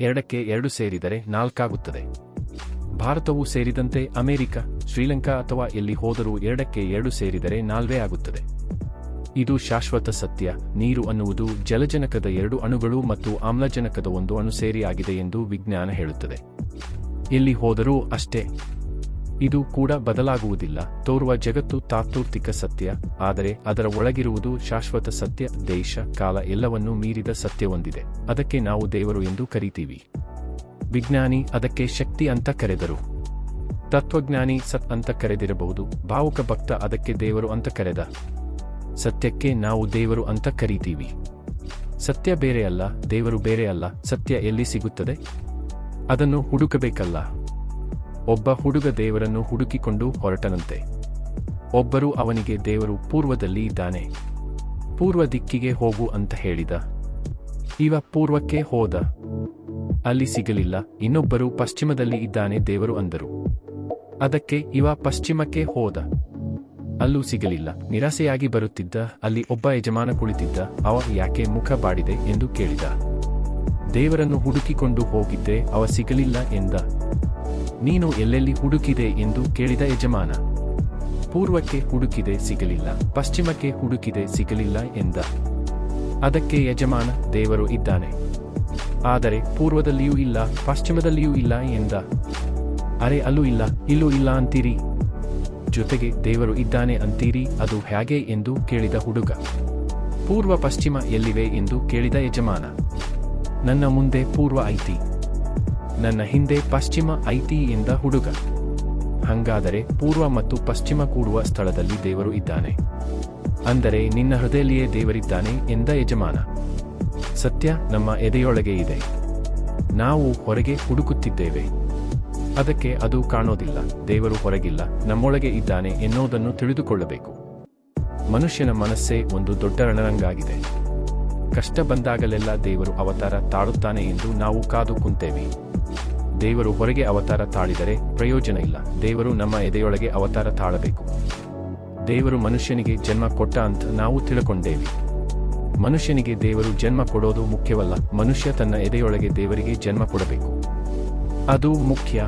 ಎರಡಕ್ಕೆ ಎರಡು ಸೇರಿದರೆ ನಾಲ್ಕಾಗುತ್ತದೆ. ಭಾರತವು ಸೇರಿದಂತೆ ಅಮೆರಿಕ, ಶ್ರೀಲಂಕಾ ಅಥವಾ ಎಲ್ಲಿ ಹೋದರೂ ಎರಡಕ್ಕೆ ಎರಡು ಸೇರಿದರೆ ನಾಲ್ವೇ ಆಗುತ್ತದೆ. ಇದು ಶಾಶ್ವತ ಸತ್ಯ. ನೀರು ಅನ್ನುವುದು ಜಲಜನಕದ ಎರಡು ಅಣುಗಳು ಮತ್ತು ಆಮ್ಲಜನಕದ ಒಂದು ಅಣು ಸೇರಿ ಆಗಿದೆ ಎಂದು ವಿಜ್ಞಾನ ಹೇಳುತ್ತದೆ. ಎಲ್ಲಿ ಹೋದರೂ ಅಷ್ಟೇ. ಇದು ಕೂಡ ಬದಲಾಗುವುದಿಲ್ಲ. ತೋರುವ ಜಗತ್ತು ತಾತ್ವಿಕ ಸತ್ಯ, ಆದರೆ ಅದರ ಒಳಗಿರುವುದು ಶಾಶ್ವತ ಸತ್ಯ, ದೇಶ, ಕಾಲ ಎಲ್ಲವನ್ನೂ ಮೀರಿದ ಸತ್ಯವೊಂದಿದೆ. ಅದಕ್ಕೆ ನಾವು ದೇವರು ಎಂದು ಕರಿತೀವಿ. ವಿಜ್ಞಾನಿ ಅದಕ್ಕೆ ಶಕ್ತಿ ಅಂತ ಕರೆದರು. ತತ್ವಜ್ಞಾನಿ ಸತ್ ಅಂತ ಕರೆದಿರಬಹುದು, ಭಾವುಕ ಭಕ್ತ ಅದಕ್ಕೆ ದೇವರು ಅಂತ ಕರೆದ. ಸತ್ಯಕ್ಕೆ ನಾವು ದೇವರು ಅಂತ ಕರಿತೀವಿ. ಸತ್ಯ ಬೇರೆ ಅಲ್ಲ, ದೇವರು ಬೇರೆ ಅಲ್ಲ, ಸತ್ಯ ಎಲ್ಲಿ ಸಿಗುತ್ತದೆ? ಅದನ್ನು ಹುಡುಕಬೇಕಲ್ಲ. ಒಬ್ಬ ಹುಡುಗ ದೇವರನ್ನು ಹುಡುಕಿಕೊಂಡು ಹೊರಟನಂತೆ. ಒಬ್ಬರು ಅವನಿಗೆ, ದೇವರು ಪೂರ್ವದಲ್ಲಿ ಇದ್ದಾನೆ. ಪೂರ್ವ ದಿಕ್ಕಿಗೆ ಹೋಗು ಅಂತ ಹೇಳಿದ. ಇವ ಪೂರ್ವಕ್ಕೆ ಹೋದ. ಅಲ್ಲಿ ಸಿಗಲಿಲ್ಲ. ಇನ್ನೊಬ್ಬರು ಪಶ್ಚಿಮದಲ್ಲಿ ಇದ್ದಾನೆ ದೇವರು ಅಂದರು. ಅದಕ್ಕೆ ಇವ ಪಶ್ಚಿಮಕ್ಕೆ ಹೋದ. ಅಲ್ಲೂ ಸಿಗಲಿಲ್ಲ. ನಿರಾಸೆಯಾಗಿ ಬರುತ್ತಿದ್ದ. ಅಲ್ಲಿ ಒಬ್ಬ ಯಜಮಾನ ಕುಳಿತಿದ್ದ. ಅವ ಯಾಕೆ ಮುಖ ಬಾಡಿದೆ ಎಂದು ಕೇಳಿದ. ದೇವರನ್ನು ಹುಡುಕಿಕೊಂಡು ಹೋಗಿದ್ದೆ. ಅವ ಸಿಗಲಿಲ್ಲ ಎಂದ. ನೀನು ಎಲ್ಲೆಲ್ಲಿ ಹುಡುಕಿದೆ ಎಂದು ಕೇಳಿದ ಯಜಮಾನ. ಪೂರ್ವಕ್ಕೆ ಹುಡುಕಿದೆ ಸಿಗಲಿಲ್ಲ, ಪಶ್ಚಿಮಕ್ಕೆ ಹುಡುಕಿದೆ ಸಿಗಲಿಲ್ಲ ಎಂದ. ಅದಕ್ಕೆ ಯಜಮಾನ, ದೇವರು ಇದ್ದಾನೆ. ಆದರೆ ಪೂರ್ವದಲ್ಲಿಯೂ ಇಲ್ಲ, ಪಶ್ಚಿಮದಲ್ಲಿಯೂ ಇಲ್ಲ ಎಂದ. ಅರೆ, ಅಲ್ಲೂ ಇಲ್ಲ, ಇಲ್ಲೂ ಇಲ್ಲ ಅಂತೀರಿ? ಜೊತೆಗೆ ದೇವರು ಇದ್ದಾನೆ ಅಂತೀರಿ, ಅದು ಹೇಗೆ ಎಂದು ಕೇಳಿದ ಹುಡುಗ. ಪೂರ್ವ ಪಶ್ಚಿಮ ಎಲ್ಲಿವೆ ಎಂದು ಕೇಳಿದ ಯಜಮಾನ. ನನ್ನ ಮುಂದೆ ಪೂರ್ವ ಐತಿ. ನನ್ನ ಹಿಂದೆ ಪಶ್ಚಿಮ ಐತಿಯಿಂದ ಹುಡುಗ. ಹಂಗಾದರೆ ಪೂರ್ವ ಮತ್ತು ಪಶ್ಚಿಮ ಕೂಡುವ ಸ್ಥಳದಲ್ಲಿ ದೇವರು ಇದ್ದಾನೆ. ಅಂದರೆ ನಿನ್ನ ಹೃದಯಲ್ಲಿಯೇ ದೇವರಿದ್ದಾನೆ ಎಂದ ಯಜಮಾನ. ಸತ್ಯ ನಮ್ಮ ಎದೆಯೊಳಗೆ ಇದೆ. ನಾವು ಹೊರಗೆ ಹುಡುಕುತ್ತಿದ್ದೇವೆ. ಅದಕ್ಕೆ ಅದು ಕಾಣೋದಿಲ್ಲ. ದೇವರು ಹೊರಗಿಲ್ಲ. ನಮ್ಮೊಳಗೆ ಇದ್ದಾನೆ ಎನ್ನುವುದನ್ನು ತಿಳಿದುಕೊಳ್ಳಬೇಕು. ಮನುಷ್ಯನ ಮನಸ್ಸೇ ಒಂದು ದೊಡ್ಡ ರಣರಂಗಾಗಿದೆ. ಕಷ್ಟ ಬಂದಾಗಲೆಲ್ಲ ದೇವರು ಅವತಾರ ತಾಳುತ್ತಾನೆ ಎಂದು ನಾವು ಕಾದು ಕುಂತೇವೆ. ದೇವರು ಹೊರಗೆ ಅವತಾರ ತಾಳಿದರೆ ಪ್ರಯೋಜನ ಇಲ್ಲ. ದೇವರು ನಮ್ಮ ಎದೆಯೊಳಗೆ ಅವತಾರ ತಾಳಬೇಕು. ದೇವರು ಮನುಷ್ಯನಿಗೆ ಜನ್ಮ ಕೊಟ್ಟ ಅಂತ ನಾವು ತಿಳ್ಕೊಂಡೇವೆ. ಮನುಷ್ಯನಿಗೆ ದೇವರು ಜನ್ಮ ಕೊಡೋದು ಮುಖ್ಯವಲ್ಲ. ಮನುಷ್ಯ ತನ್ನ ಎದೆಯೊಳಗೆ ದೇವರಿಗೆ ಜನ್ಮ ಕೊಡಬೇಕು. ಅದು ಮುಖ್ಯ.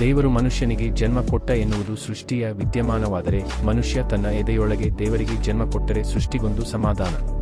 ದೇವರು ಮನುಷ್ಯನಿಗೆ ಜನ್ಮ ಕೊಟ್ಟ ಎನ್ನುವುದು ಸೃಷ್ಟಿಯ ವಿದ್ಯಮಾನವಾದರೆ ಮನುಷ್ಯ ತನ್ನ ಎದೆಯೊಳಗೆ ದೇವರಿಗೆ ಜನ್ಮ ಕೊಟ್ಟರೆ ಸೃಷ್ಟಿಗೊಂದು ಸಮಾಧಾನ.